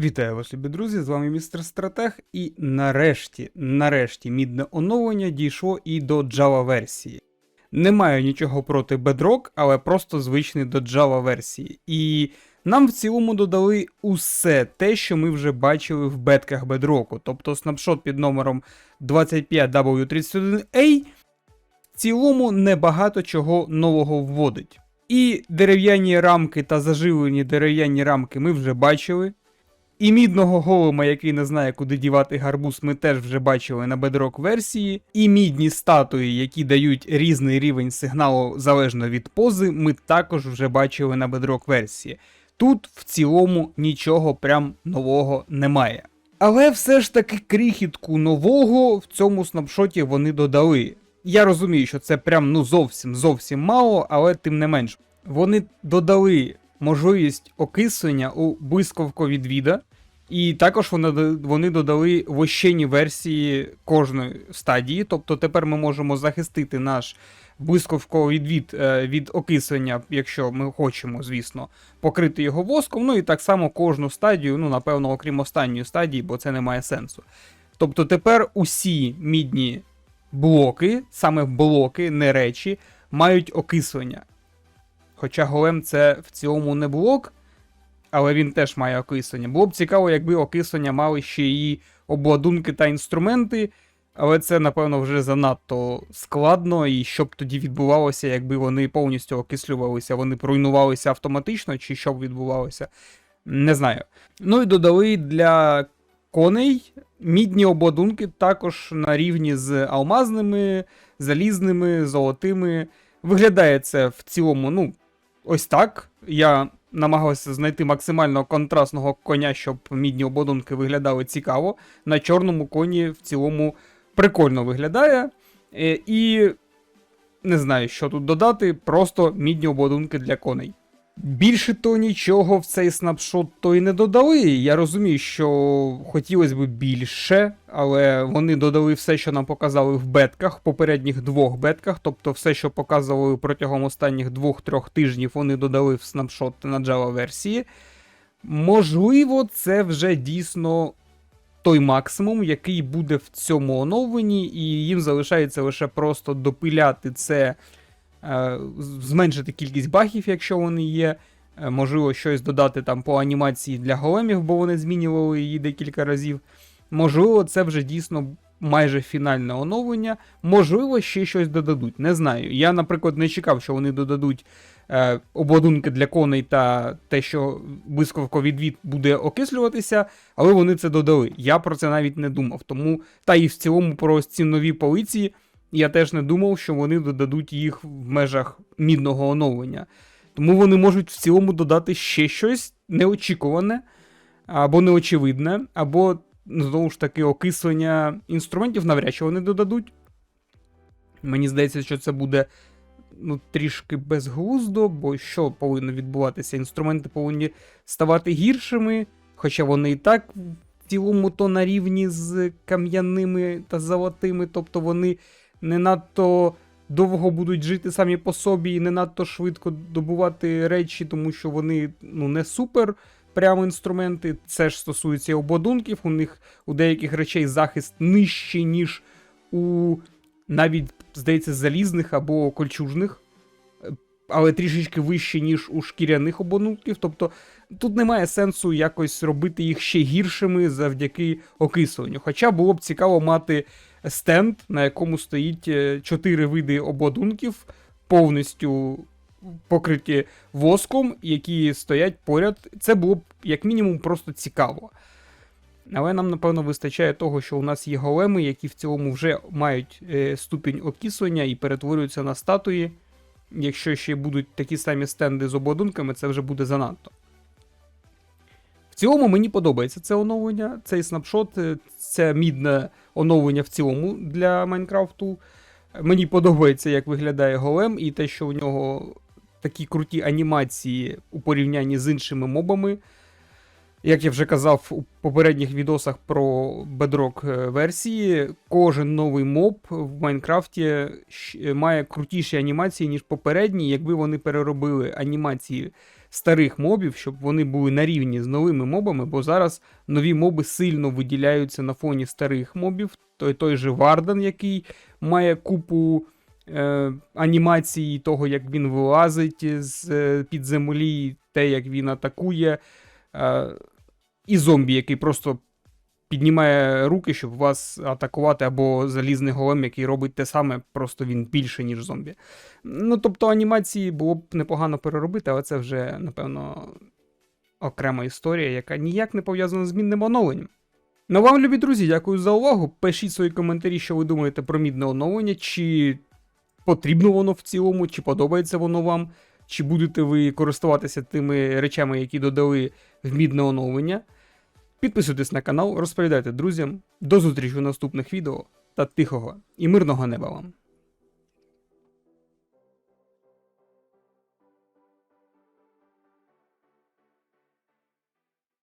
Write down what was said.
Вітаю вас, любі друзі! З вами містер Стратег. І нарешті, нарешті, мідне оновлення дійшло і до Java версії. Не маю нічого проти Bedrock, але просто звичний до Java версії. І нам в цілому додали усе те, що ми вже бачили в бетках Bedrock. Тобто снапшот під номером 25W31A в цілому небагато чого нового вводить. І дерев'яні рамки та заживлені дерев'яні рамки ми вже бачили. І мідного голема, який не знає, куди дівати гарбуз, ми теж вже бачили на бедрок версії. І мідні статуї, які дають різний рівень сигналу залежно від пози, ми також вже бачили на бедрок версії. Тут в цілому нічого прям нового немає. Але все ж таки крихітку нового в цьому снапшоті вони додали. Я розумію, що це прям ну зовсім зовсім мало, але тим не менш. Вони додали можливість окислення у блискавковідвіда, і також вони, вони додали вощені версії кожної стадії. Тобто тепер ми можемо захистити наш блискавковідвід е, від окислення, якщо ми хочемо, звісно, покрити його воском. Ну і так само кожну стадію, ну, напевно, окрім останньої стадії, бо це не має сенсу. Тобто тепер усі мідні блоки, саме блоки, не речі, мають окислення. Хоча голем це в цілому не блок, але він теж має окислення. Було б цікаво, якби окислення мали ще і обладунки та інструменти, але це, напевно, вже занадто складно, і що б тоді відбувалося, якби вони повністю окислювалися, вони б руйнувалися автоматично, чи що б відбувалося. Не знаю. Ну і додали для коней мідні обладунки також на рівні з алмазними, залізними, золотими. Виглядає це в цілому, ну, ось так. Я намагався знайти максимально контрастного коня, щоб мідні ободунки виглядали цікаво. На чорному коні в цілому прикольно виглядає. Е, І не знаю, що тут додати, просто мідні ободунки для коней. Більше то нічого в цей снапшот то й не додали. Я розумію, що хотілося б більше, але вони додали все, що нам показали в бетках, попередніх двох бетках, тобто все, що показували протягом останніх двох-трьох тижнів, вони додали в снапшот на Java версії. Можливо, це вже дійсно той максимум, який буде в цьому оновленні, і їм залишається лише просто допиляти це. Е, зменшити кількість багів, якщо вони є. Е, можливо, щось додати там по анімації для големів, бо вони змінювали її декілька разів. Можливо, це вже дійсно майже фінальне оновлення. Можливо, ще щось додадуть. Не знаю. Я, наприклад, не чекав, що вони додадуть е, обладунки для коней та те, що блискавковідвід буде окислюватися, але вони це додали. Я про це навіть не думав. Тому, та і в цілому про ці нові полиці. Я теж не думав, що вони додадуть їх в межах мідного оновлення. Тому вони можуть в цілому додати ще щось неочікуване, або неочевидне, або, знову ж таки, окислення інструментів навряд чи вони додадуть. Мені здається, що це буде ну, трішки безглуздо, бо що повинно відбуватися? Інструменти повинні ставати гіршими, хоча вони і так в цілому то на рівні з кам'яними та золотими, тобто вони не надто довго будуть жити самі по собі і не надто швидко добувати речі, тому що вони ну, не супер прямо інструменти. Це ж стосується і обладунків. У них у деяких речей захист нижчий, ніж у навіть, здається, залізних або кольчужних. Але трішечки вище, ніж у шкіряних обладунків. Тобто тут немає сенсу якось робити їх ще гіршими завдяки окисленню. Хоча було б цікаво мати стенд, на якому стоїть е, чотири види обладунків, повністю покриті воском, які стоять поряд. Це було б, як мінімум, просто цікаво. Але нам, напевно, вистачає того, що у нас є големи, які в цілому вже мають е, ступінь окислення і перетворюються на статуї. Якщо ще будуть такі самі стенди з обладунками, це вже буде занадто. В цілому мені подобається це оновлення, цей снапшот, е, це мідне оновлення в цілому для Майнкрафту. Мені подобається, як виглядає голем, і те, що у нього такі круті анімації у порівнянні з іншими мобами. Як я вже казав у попередніх відосах про Bedrock е, версії, кожен новий моб в Майнкрафті має крутіші анімації, ніж попередні, якби вони переробили анімації старих мобів, щоб вони були на рівні з новими мобами, бо зараз нові моби сильно виділяються на фоні старих мобів. Той, той же Варден, який має купу е, анімації того, як він вилазить з е, під землі, те, як він атакує. Е, і зомбі, який просто піднімає руки, щоб вас атакувати, або залізний голем, який робить те саме, просто він більше, ніж зомбі. Ну, тобто анімації було б непогано переробити, але це вже, напевно, окрема історія, яка ніяк не пов'язана з змінним оновленням. Ну вам, любі друзі, дякую за увагу. Пишіть свої коментарі, що ви думаєте про мідне оновлення, чи потрібно воно в цілому, чи подобається воно вам, чи будете ви користуватися тими речами, які додали в мідне оновлення. Підписуйтесь на канал, розповідайте друзям. До зустрічі у наступних відео та тихого і мирного неба вам.